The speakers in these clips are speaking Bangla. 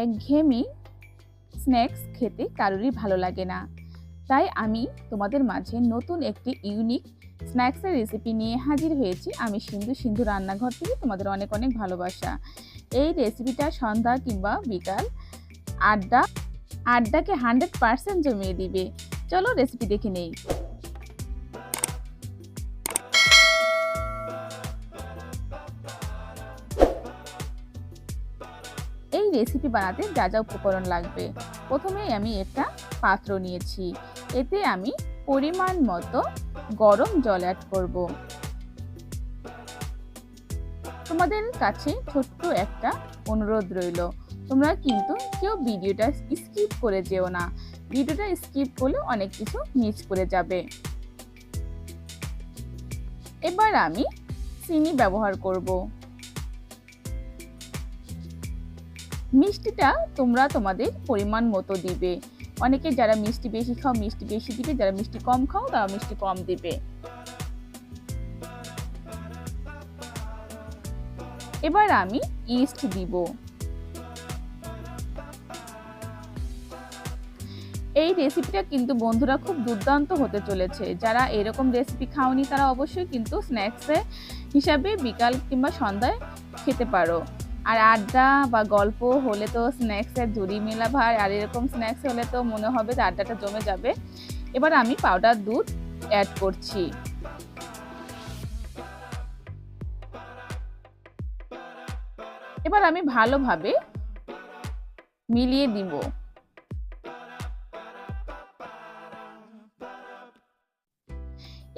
একঘেয়েমি স্ন্যাক্স খেতে কারোরই ভালো লাগে না। তাই আমি তোমাদের মাঝে নতুন একটি ইউনিক স্ন্যাক্সের রেসিপি নিয়ে হাজির হয়েছি। আমি সিন্ধু সিন্ধু রান্নাঘর থেকে তোমাদের অনেক অনেক ভালোবাসা। এই রেসিপিটা সন্ধ্যা কিংবা বিকাল আড্ডা, আড্ডাকে হান্ড্রেড পার্সেন্ট জমিয়ে দিবে। চলো রেসিপি দেখে নেই। রেসিপি বানাতে যা যা উপকরণ লাগবে। প্রথমেই আমি একটা পাত্র নিয়েছি। এতে আমি পরিমাণ মতো গরম জল অ্যাড করব। তোমাদের কাছে ছোট্ট একটা অনুরোধ রইল। তোমরা কিন্তু কেউ ভিডিওটা স্কিপ করে যেও না। ভিডিওটা স্কিপ করলে অনেক কিছু মিস করে যাবে। এবার আমি চিনি ব্যবহার করব। মিষ্টিটা তোমরা তোমাদের পরিমাণ মতো দিবে। অনেকে যারা মিষ্টি বেশি খাও, মিষ্টি বেশি দিবে, যারা মিষ্টি কম খাও, তারা মিষ্টি কম দিবে। এবার আমি ইস্ট দিব। এই রেসিপিটা কিন্তু বন্ধুরা খুব দুর্দান্ত হতে চলেছে। যারা এরকম রেসিপি খাওনি, তারা অবশ্যই কিন্তু স্ন্যাক্সে হিসাবে বিকাল কিংবা সন্ধ্যায় খেতে পারো। আর আড্ডা বা গল্প হলে তো স্ন্যাক্সের জুড়ি মেলা ভার আর এরকম স্ন্যাক্স হলে তো মনে হবে যে আড্ডাটা জমে যাবে। এবার আমি পাউডার দুধ অ্যাড করছি। এবার আমি ভালোভাবে মিলিয়ে দিব।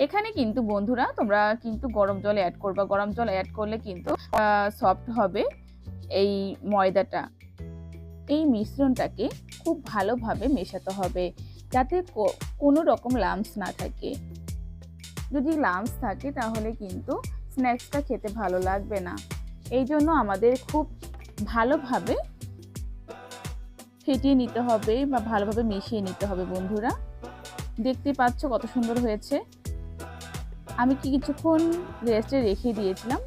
এখানে কিন্তু বন্ধুরা তোমরা কিন্তু গরম জল অ্যাড করবা। গরম জল অ্যাড করলে কিন্তু সফট হবে। এই ময়দাটা। এই মিশ্রণটাকে খুব ভালোভাবে মেশাতে হবে যাতে কোনো রকম লামস না থাকে। যদি লামস থাকে তাহলে কিন্তু স্ন্যাক্সটা খেতে ভালো লাগবে না। এই জন্য আমাদের খুব ভালোভাবে ফেটিয়ে নিতে হবে বা ভালোভাবে মিশিয়ে নিতে হবে বন্ধুরা। দেখতে পাচ্ছ কত সুন্দর হয়েছে। আমি কি কিছুক্ষণ রেস্টে রেখে দিয়েছিলাম।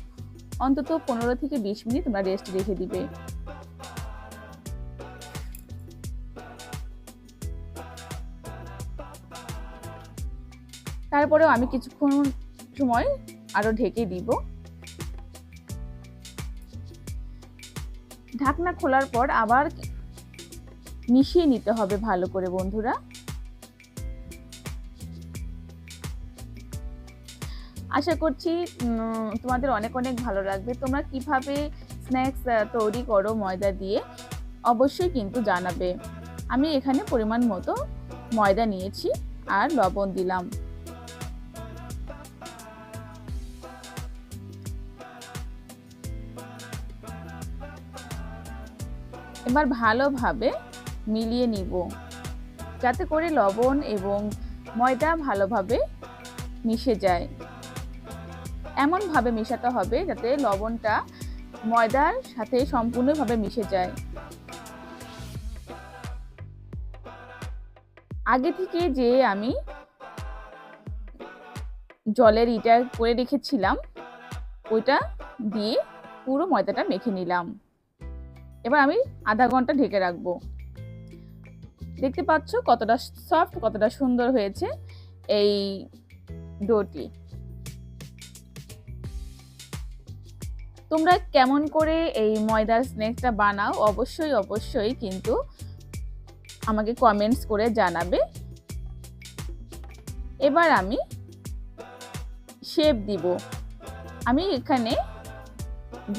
অন্তত পনেরো থেকে বিশ মিনিট তোমরা রেস্ট রেখে দিবে। তারপরেও আমি কিছুক্ষণ সময় আরও ঢেকে দিব। ঢাকনা খোলার পর আবার মিশিয়ে নিতে হবে ভালো করে, বন্ধুরা। আশা করছি তোমাদের অনেক অনেক ভালো লাগবে। তোমরা কীভাবে স্ন্যাক্স তৈরি করো ময়দা দিয়ে, অবশ্যই কিন্তু জানাবে। আমি এখানে পরিমাণ মতো ময়দা নিয়েছি আর লবণ দিলাম। এবার ভালোভাবে মিলিয়ে নিব। যাতে করে লবণ এবং ময়দা ভালোভাবে মিশে যায়। এমনভাবে মেশাতে হবে যাতে লবণটা ময়দার সাথে সম্পূর্ণভাবে মিশে যায়। আগে থেকে যে আমি জলের ইটা করে রেখেছিলাম, ওইটা দিয়ে পুরো ময়দাটা মেখে নিলাম। এবার আমি আধা ঘণ্টা ঢেকে রাখব। দেখতে পাচ্ছ কতটা সফট কতটা সুন্দর হয়েছে এই ডোটি। তোমরা কেমন করে এই ময়দার স্ন্যাক্সটা বানাও? অবশ্যই অবশ্যই কিন্তু আমাকে কমেন্টস করে জানাবে। এবার আমি শেপ দিব। আমি এখানে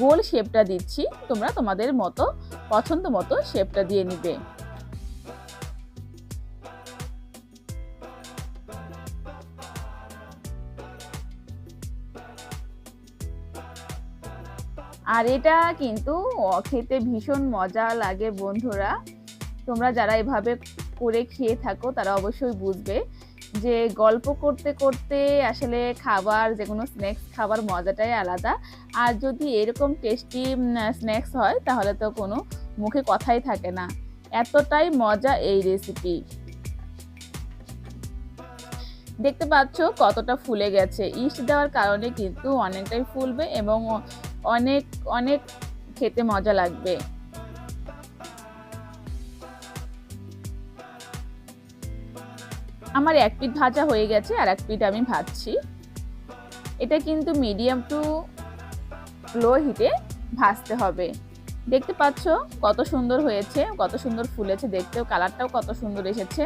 গোল শেপটা দিচ্ছি। তোমরা তোমাদের মতো, পছন্দ মতো শেপটা দিয়ে নিবে। আর এটা কিন্তু খেতে ভীষণ মজা লাগে বন্ধুরা। তোমরা যারা এভাবে করে খেয়ে থাকো, তারা অবশ্যই বুঝবে যে গল্প করতে করতে আসলে খাবার যে কোনো স্ন্যাক্স খাবার মজাটাই আলাদা। আর যদি এরকম টেস্টি স্ন্যাক্স হয়, তাহলে তো কোনো মুখে কথাই থাকে না। এতটাই মজা এই রেসিপি দেখতে পাচ্ছ কতটা ফুলে গেছে। ইস্ট দেওয়ার কারণে কিন্তু অনেকটাই ফুলবে এবং অনেক অনেক খেতে মজা লাগবে। আমার এক পিঠ ভাজা হয়ে গেছে আর এক পিঠ আমি ভাজছি। এটা কিন্তু মিডিয়াম টু লো হিটে ভাজতে হবে। দেখতে পাচ্ছ কত সুন্দর হয়েছে, কত সুন্দর ফুলেছে দেখতেও, কালারটাও কত সুন্দর এসেছে।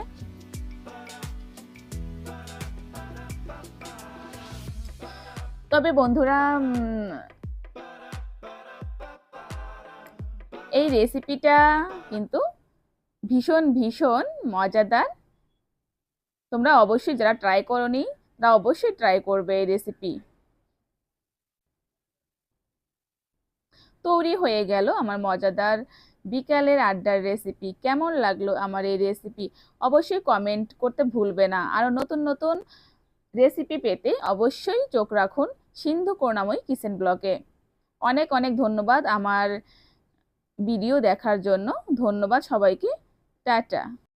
তবে বন্ধুরা এই রেসিপিটা কিন্তু ভীষণ ভীষণ মজাদার। তোমরা অবশ্যই যারা ট্রাই করনি, তারা অবশ্যই ট্রাই করবে এই রেসিপি তৈরি হয়ে গেল আমার মজাদার বিকালের আড্ডার রেসিপি কেমন লাগল আমার এই রেসিপি অবশ্যই কমেন্ট করতে ভুলবে না। আরও নতুন নতুন রেসিপি পেতে অবশ্যই চোখ রাখুন সিন্ধু করুণাময়ী কিচেন ব্লগে। অনেক অনেক ধন্যবাদ আমার ভিডিও দেখার জন্য ধন্যবাদ সবাইকে টাটা।